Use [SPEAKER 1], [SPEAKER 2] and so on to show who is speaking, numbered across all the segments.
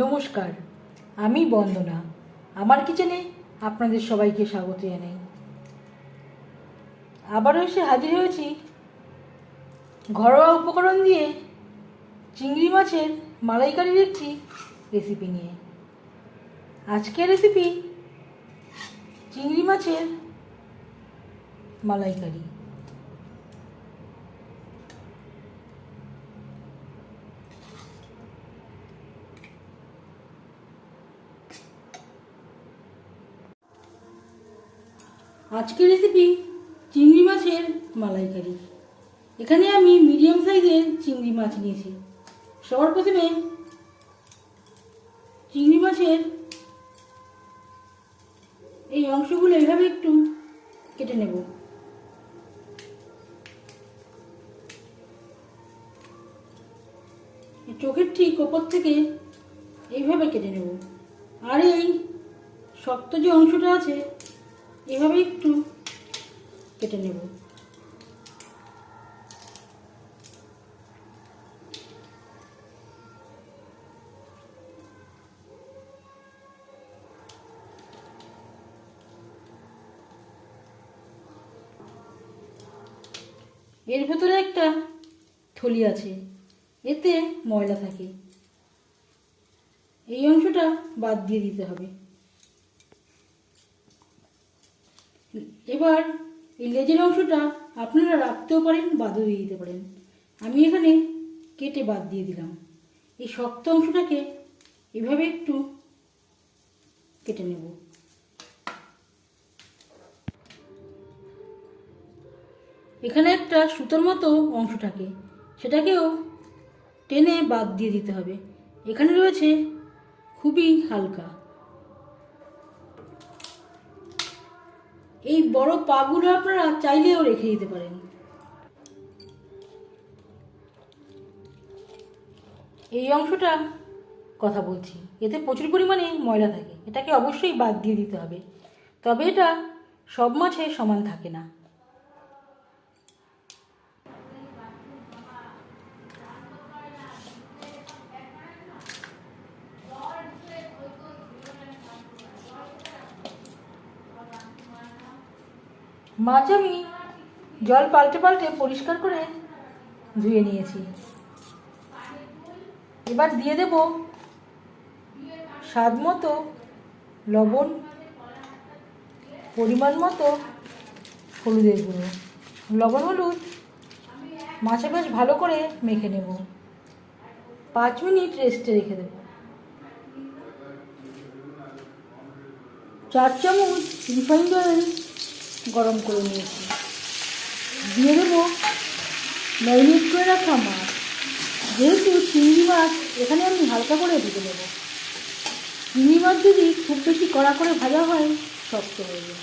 [SPEAKER 1] নমস্কার, আমি বন্দনা। আমার কিচেনে আপনাদের সবাইকে স্বাগত জানাই। আবারও এসে হাজির হয়েছি ঘরোয়া উপকরণ দিয়ে চিংড়ি মাছের মালাইকারির একটি রেসিপি নিয়ে। আজকের রেসিপি চিংড়ি মাছের মালাইকারি। আজকের রেসিপি চিংড়ি মাছের মালাইকারি। এখানে আমি মিডিয়াম সাইজের চিংড়ি মাছ নিয়েছি। সবার প্রথমে চিংড়ি মাছের এই অংশগুলো এভাবে একটু কেটে নেব। চোখের ঠিক ওপর থেকে এইভাবে কেটে নেব। আর এই শক্ত যে অংশটা আছে এভাবে একটু কেটে নেব। এর ভেতরে একটা থলি আছে, এতে ময়লা থাকে। এই অংশটা বাদ দিয়ে দিতে হবে। এবার এই লেজের অংশটা আপনারা রাখতেও পারেন, বাদও দিয়ে দিতে পারেন। আমি এখানে কেটে বাদ দিয়ে দিলাম। এই শক্ত অংশটাকে এভাবে একটু কেটে নেব। এখানে একটা সুতোর মতো অংশ থাকে, সেটাকেও টেনে বাদ দিয়ে দিতে হবে। এখানে রয়েছে খুবই হালকা। এই বড় পাগুলো আপনারা চাইলেও রেখে দিতে পারেন। এই অংশটা কথা বলছি, এতে প্রচুর পরিমাণে ময়লা থাকে, এটাকে অবশ্যই বাদ দিয়ে দিতে হবে, তবে এটা সব মাছে সমান থাকে না। মাছ আমি জল পাল্টে পাল্টে পরিষ্কার করে ধুয়ে নিয়েছি। এবার দিয়ে দেব স্বাদ মতো লবণ, পরিমাণ মতো হলুদের গুঁড়ো। লবণ, হলুদ মাছে বেশ ভালো করে মেখে নেব। পাঁচ মিনিট রেস্টে রেখে দেব। চার চামচ রিফাইন্ড অয়েল গরম করে নিয়েছি। দিয়ে দেবো। ম্যারিনেট করে রাখা মাছ। যেহেতু চিংড়ি মাছ, এখানে আমি হালকা করে ভেজে নেব। চিংড়ি মাছ যদি খুব বেশি কড়া করে ভাজা হয়, শক্ত হয়ে যায়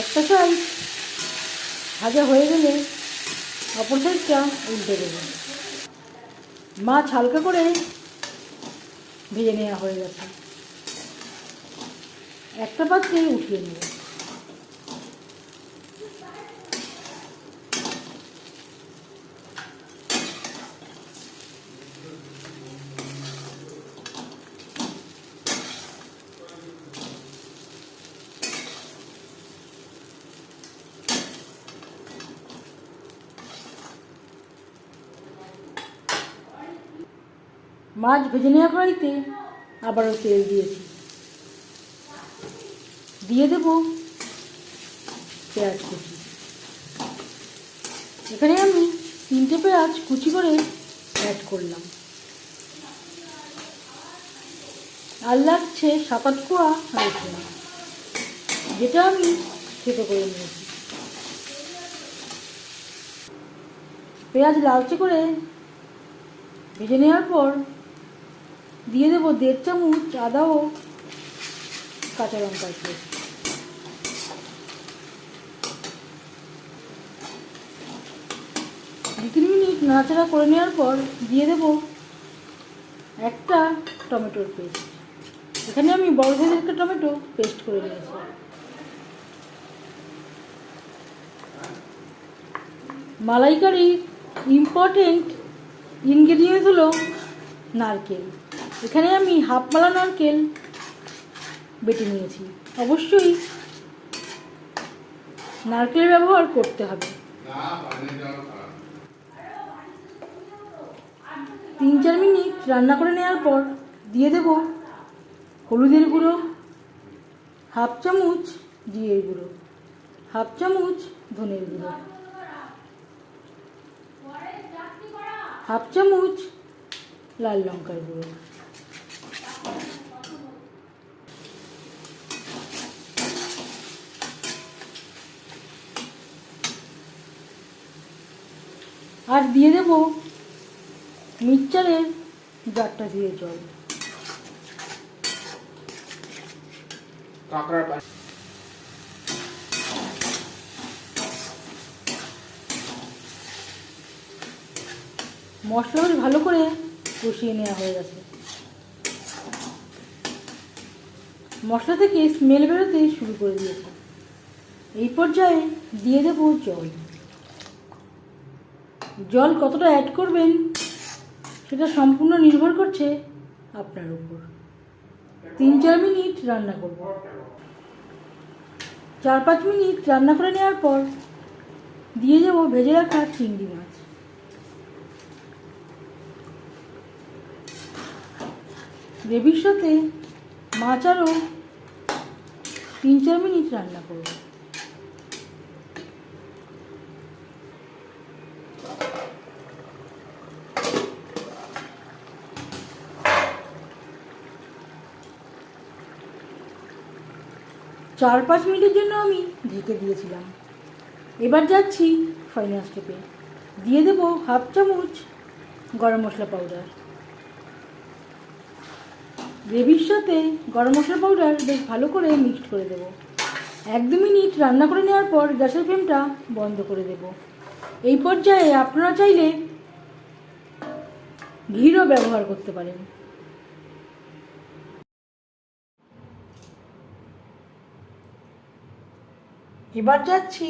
[SPEAKER 1] একটা সাইড ভাজা হয়ে গেলে অপর সাইডটা উল্টে দেবো। মাছ হালকা করে ভেজে নেওয়া হয়ে গেছে। একটা পাত্রে উঠিয়ে নেব। মাছ ভেজে নেওয়া কড়াইতে আবারও তেল দিয়েছি। দিয়ে দেব পেঁয়াজ কুচি। এখানে আমি তিনটে পেঁয়াজ কুচি করে অ্যাড করলাম। আর লাগছে আট কোয়া রসুন যেটা আমি থেতো করে নিয়েছি। পেঁয়াজ লালচে করে ভেজে নেওয়ার পর দিয়ে দেবো দেড় চামচ আদা ও কাঁচা লঙ্কার পেস্ট দু তিন মিনিট নাড়াচাড়া করে নেওয়ার পর দিয়ে দেবো একটা টমেটোর পেস্ট। এখানে আমি বড় সাইজের একটা টমেটো পেস্ট করে নিয়েছি। মালাইকারির ইম্পর্টেন্ট ইনগ্রেডিয়েন্টস হলো নারকেল। এখানে আমি হাফ মালা নারকেল বেটে নিয়েছি। অবশ্যই নারকেল ব্যবহার করতে হবে। তিন চার মিনিট রান্না করে নেওয়ার পর দিয়ে দেব হলুদের গুঁড়ো, হাফ চামচ জিরের গুঁড়ো, হাফ চামচ ধনের গুঁড়ো, হাফ চামচ লাল লঙ্কার গুঁড়ো। আর দিয়ে দেব মিক্সচারের জারটা দিয়ে জল। মশলাগুলি ভালো করে কষিয়ে নেওয়া হয়ে গেছে। মশলা থেকে স্মেল বেরোতে শুরু করে দিয়েছে। এই পর্যায়ে দিয়ে দেবো জল। জল কতটা অ্যাড করবেন, সেটা সম্পূর্ণ নির্ভর করছে আপনার উপর। তিন চার মিনিট রান্না করব। চার পাঁচ মিনিট রান্না করে নেওয়ার পর দিয়ে দেবো ভেজে রাখা চিংড়ি মাছ। গ্রেভির সাথে মাছ আরও তিন চার মিনিট রান্না করব। চার পাঁচ মিনিটের জন্য আমি ঢেকে দিয়েছিলাম। এবার যাচ্ছি ফাইনাল স্টেপে দিয়ে দেবো হাফ চামচ গরম মশলা পাউডার গ্রেভির সাথে গরম মশলা পাউডার বেশ ভালো করে মিক্সড করে দেব। এক দু মিনিট রান্না করে নেওয়ার পর গ্যাসের ফ্লেমটা বন্ধ করে দেব। এই পর্যায়ে আপনারা চাইলে ঘিরও ব্যবহার করতে পারেন। এবার যাচ্ছি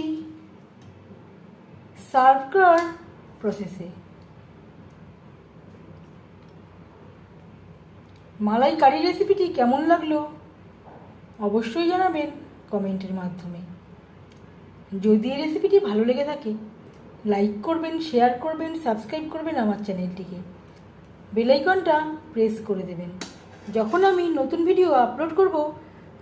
[SPEAKER 1] সার্ভ প্রসেসে মালাই কারি রেসিপিটি কেমন লাগল অবশ্যই জানাবেন কমেন্টের মাধ্যমে। যদি এই রেসিপিটি ভালো লেগে থাকে লাইক করবেন শেয়ার করবেন সাবস্ক্রাইব করবেন আমার চ্যানেলটিকে বেলাইকনটা প্রেস করে দেবেন। যখন আমি নতুন ভিডিও আপলোড করব